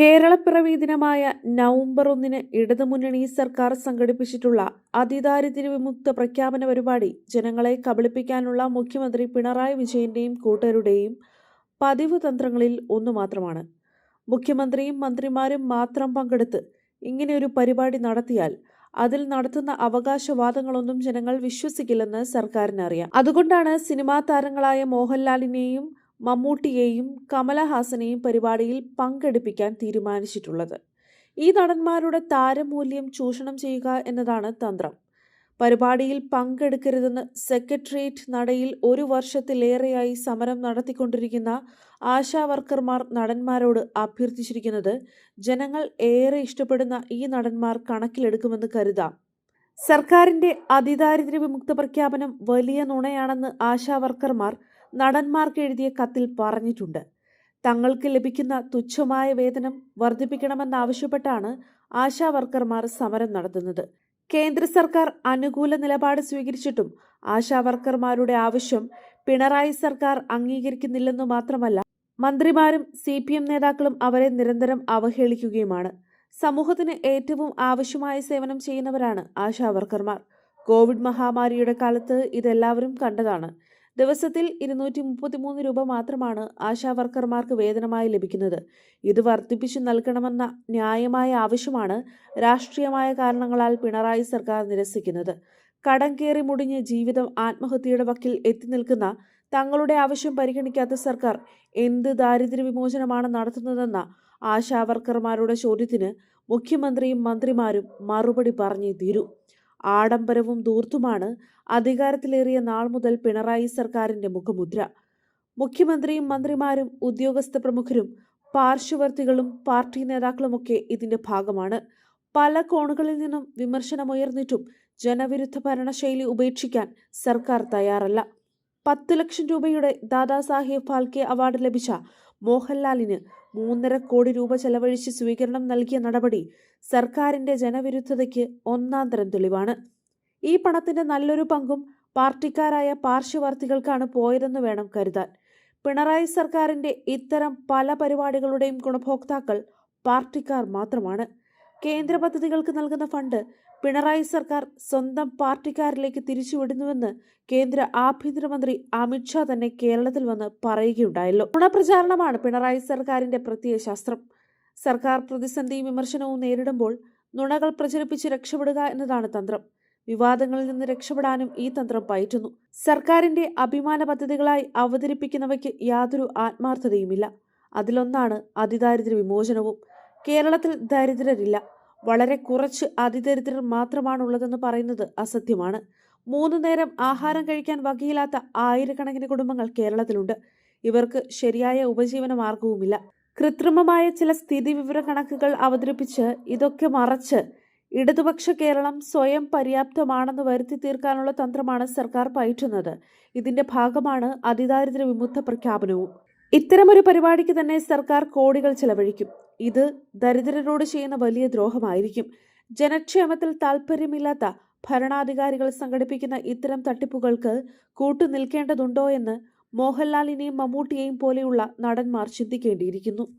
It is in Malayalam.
കേരളപ്പിറവി ദിനമായ നവംബർ ഒന്നിന് ഇടതുമുന്നണി സർക്കാർ സംഘടിപ്പിച്ചിട്ടുള്ള അതിദാരിദ്ര്യ വിമുക്ത പ്രഖ്യാപന പരിപാടി ജനങ്ങളെ കബളിപ്പിക്കാനുള്ള മുഖ്യമന്ത്രി പിണറായി വിജയന്റെയും കൂട്ടരുടെയും പതിവ് തന്ത്രങ്ങളിൽ ഒന്നു മാത്രമാണ്. മുഖ്യമന്ത്രിയും മന്ത്രിമാരും മാത്രം പങ്കെടുത്ത് ഇങ്ങനെയൊരു പരിപാടി നടത്തിയാൽ അതിൽ നടത്തുന്ന അവകാശവാദങ്ങളൊന്നും ജനങ്ങൾ വിശ്വസിക്കില്ലെന്ന് സർക്കാരിനറിയാം അതുകൊണ്ടാണ് സിനിമാ താരങ്ങളായ മോഹൻലാലിനെയും മമ്മൂട്ടിയെയും കമലഹാസനെയും പരിപാടിയിൽ പങ്കെടുപ്പിക്കാൻ തീരുമാനിച്ചിട്ടുള്ളത്. ഈ നടന്മാരുടെ താരമൂല്യം ചൂഷണം ചെയ്യുക എന്നതാണ് തന്ത്രം. പരിപാടിയിൽ പങ്കെടുക്കരുതെന്ന് സെക്രട്ടേറിയറ്റ് നടയിൽ ഒരു വർഷത്തിലേറെയായി സമരം നടത്തിക്കൊണ്ടിരിക്കുന്ന ആശാ വർക്കർമാർ നടന്മാരോട് അഭ്യർത്ഥിച്ചിരിക്കുന്നത് ജനങ്ങൾ ഏറെ ഇഷ്ടപ്പെടുന്ന ഈ നടന്മാർ കണക്കിലെടുക്കുമെന്ന് കരുതാം. സർക്കാരിന്റെ അതിദാരിദ്ര്യ വിമുക്ത പ്രഖ്യാപനം വലിയ നുണയാണെന്ന് ആശാ വർക്കർമാർ നടന്മാർക്ക് എഴുതിയ കത്തിൽ പറഞ്ഞിട്ടുണ്ട്. തങ്ങൾക്ക് ലഭിക്കുന്ന തുച്ഛമായ വേതനം വർദ്ധിപ്പിക്കണമെന്നാവശ്യപ്പെട്ടാണ് ആശാ വർക്കർമാർ സമരം നടത്തുന്നത്. കേന്ദ്ര സർക്കാർ അനുകൂല നിലപാട് സ്വീകരിച്ചിട്ടും ആശാ വർക്കർമാരുടെ ആവശ്യം പിണറായി സർക്കാർ അംഗീകരിക്കുന്നില്ലെന്നു മാത്രമല്ല മന്ത്രിമാരും സി പി എം നേതാക്കളും അവരെ നിരന്തരം അവഹേളിക്കുകയുമാണ്. സമൂഹത്തിന് ഏറ്റവും ആവശ്യമായ സേവനം ചെയ്യുന്നവരാണ് ആശാ വർക്കർമാർ കോവിഡ് മഹാമാരിയുടെ കാലത്ത് ഇതെല്ലാവരും കണ്ടതാണ്. ദിവസത്തിൽ ഇരുന്നൂറ്റി മുപ്പത്തിമൂന്ന് രൂപ മാത്രമാണ് ആശാ വർക്കർമാർക്ക് വേതനമായി ലഭിക്കുന്നത്. ഇത് വർദ്ധിപ്പിച്ചു നൽകണമെന്ന ന്യായമായ ആവശ്യമാണ് രാഷ്ട്രീയമായ കാരണങ്ങളാൽ പിണറായി സർക്കാർ നിരസിക്കുന്നത്. കടം കയറി മുടിഞ്ഞ് ജീവിതം ആത്മഹത്യയുടെ വക്കിൽ എത്തി നിൽക്കുന്ന തങ്ങളുടെ ആവശ്യം പരിഗണിക്കാത്ത സർക്കാർ എന്ത് ദാരിദ്ര്യ വിമോചനമാണ് നടത്തുന്നതെന്ന ആശാവർക്കർമാരുടെ ചോദ്യത്തിന് മുഖ്യമന്ത്രിയും മന്ത്രിമാരും മറുപടി പറഞ്ഞേ തീരൂ. ആഡംബരവും ദൂർത്തുമാണ് അധികാരത്തിലേറിയ നാൾ മുതൽ പിണറായി സർക്കാരിന്റെ മുഖമുദ്ര. മുഖ്യമന്ത്രിയും മന്ത്രിമാരും ഉദ്യോഗസ്ഥ പ്രമുഖരും പാർശ്വവർത്തികളും പാർട്ടി നേതാക്കളുമൊക്കെ ഇതിന്റെ ഭാഗമാണ്. പല കോണുകളിൽ നിന്നും വിമർശനമുയർന്നിട്ടും ജനവിരുദ്ധ ഭരണശൈലി ഉപേക്ഷിക്കാൻ സർക്കാർ തയ്യാറല്ല. പത്ത് ലക്ഷം രൂപയുടെ ദാദാസാഹേബ് ഫാൽക്കെ അവാർഡ് ലഭിച്ച മോഹൻലാലിന് മൂന്നര കോടി രൂപ ചെലവഴിച്ച് സ്വീകരണം നൽകിയ നടപടി സർക്കാരിന്റെ ജനവിരുദ്ധതയ്ക്ക് ഒന്നാം തരം തെളിവാണ്. ഈ പണത്തിന്റെ നല്ലൊരു പങ്കും പാർട്ടിക്കാരായ പാർശ്വവർത്തികൾക്കാണ് പോയതെന്ന് വേണം കരുതാൻ. പിണറായി സർക്കാരിന്റെ ഇത്തരം പല പരിപാടികളുടെയും ഗുണഭോക്താക്കൾ പാർട്ടിക്കാർ മാത്രമാണ്. കേന്ദ്ര പദ്ധതികൾക്ക് നൽകുന്ന ഫണ്ട് പിണറായി സർക്കാർ സ്വന്തം പാർട്ടിക്കാരിലേക്ക് തിരിച്ചുവിടുന്നുവെന്ന് കേന്ദ്ര ആഭ്യന്തരമന്ത്രി അമിത്ഷാ തന്നെ കേരളത്തിൽ വന്ന് പറയുകയുണ്ടായല്ലോ. ഗുണപ്രചാരണമാണ് പിണറായി സർക്കാരിന്റെ പ്രത്യയ ശാസ്ത്രം. സർക്കാർ പ്രതിസന്ധിയും വിമർശനവും നേരിടുമ്പോൾ നുണകൾ പ്രചരിപ്പിച്ച് രക്ഷപ്പെടുക എന്നതാണ് തന്ത്രം. വിവാദങ്ങളിൽ നിന്ന് രക്ഷപ്പെടാനും ഈ തന്ത്രം പയറ്റുന്നു. സർക്കാരിന്റെ അഭിമാന പദ്ധതികളായി അവതരിപ്പിക്കുന്നവയ്ക്ക് യാതൊരു ആത്മാർത്ഥതയുമില്ല. അതിലൊന്നാണ് അതിദാരിദ്ര്യ വിമോചനവും. കേരളത്തിൽ ദരിദ്രരില്ല. വളരെ കുറച്ച് അതിദരിദ്രർ മാത്രമാണുള്ളതെന്ന് പറയുന്നത് അസത്യമാണ്. മൂന്ന് നേരം ആഹാരം കഴിക്കാൻ വകയില്ലാത്ത ആയിരക്കണക്കിന് കുടുംബങ്ങൾ കേരളത്തിലുണ്ട്. ഇവർക്ക് ശരിയായ ഉപജീവന മാർഗവുമില്ല കൃത്രിമമായ ചില സ്ഥിതി വിവര കണക്കുകൾ അവതരിപ്പിച്ച് ഇതൊക്കെ മറച്ച് ഇടതുപക്ഷ കേരളം സ്വയം പര്യാപ്തമാണെന്ന് വരുത്തി തീർക്കാനുള്ള തന്ത്രമാണ് സർക്കാർ പയറ്റുന്നത്. ഇതിന്റെ ഭാഗമാണ് അതിദാരിദ്ര്യ വിമുക്ത പ്രഖ്യാപനവും. ഇത്തരമൊരു പരിപാടിക്ക് തന്നെ സർക്കാർ കോടികൾ ചെലവഴിക്കും. ഇത് ദരിദ്രരോട് ചെയ്യുന്ന വലിയ ദ്രോഹമായിരിക്കും. ജനക്ഷേമത്തിൽ താൽപ്പര്യമില്ലാത്ത ഭരണാധികാരികൾ സംഘടിപ്പിക്കുന്ന ഇത്തരം തട്ടിപ്പുകൾക്ക് കൂട്ടുനിൽക്കേണ്ടതുണ്ടോ എന്ന് മോഹൻലാലിനെയും മമ്മൂട്ടിയെയും പോലെയുള്ള നടന്മാർ ചിന്തിക്കേണ്ടിയിരിക്കുന്നു.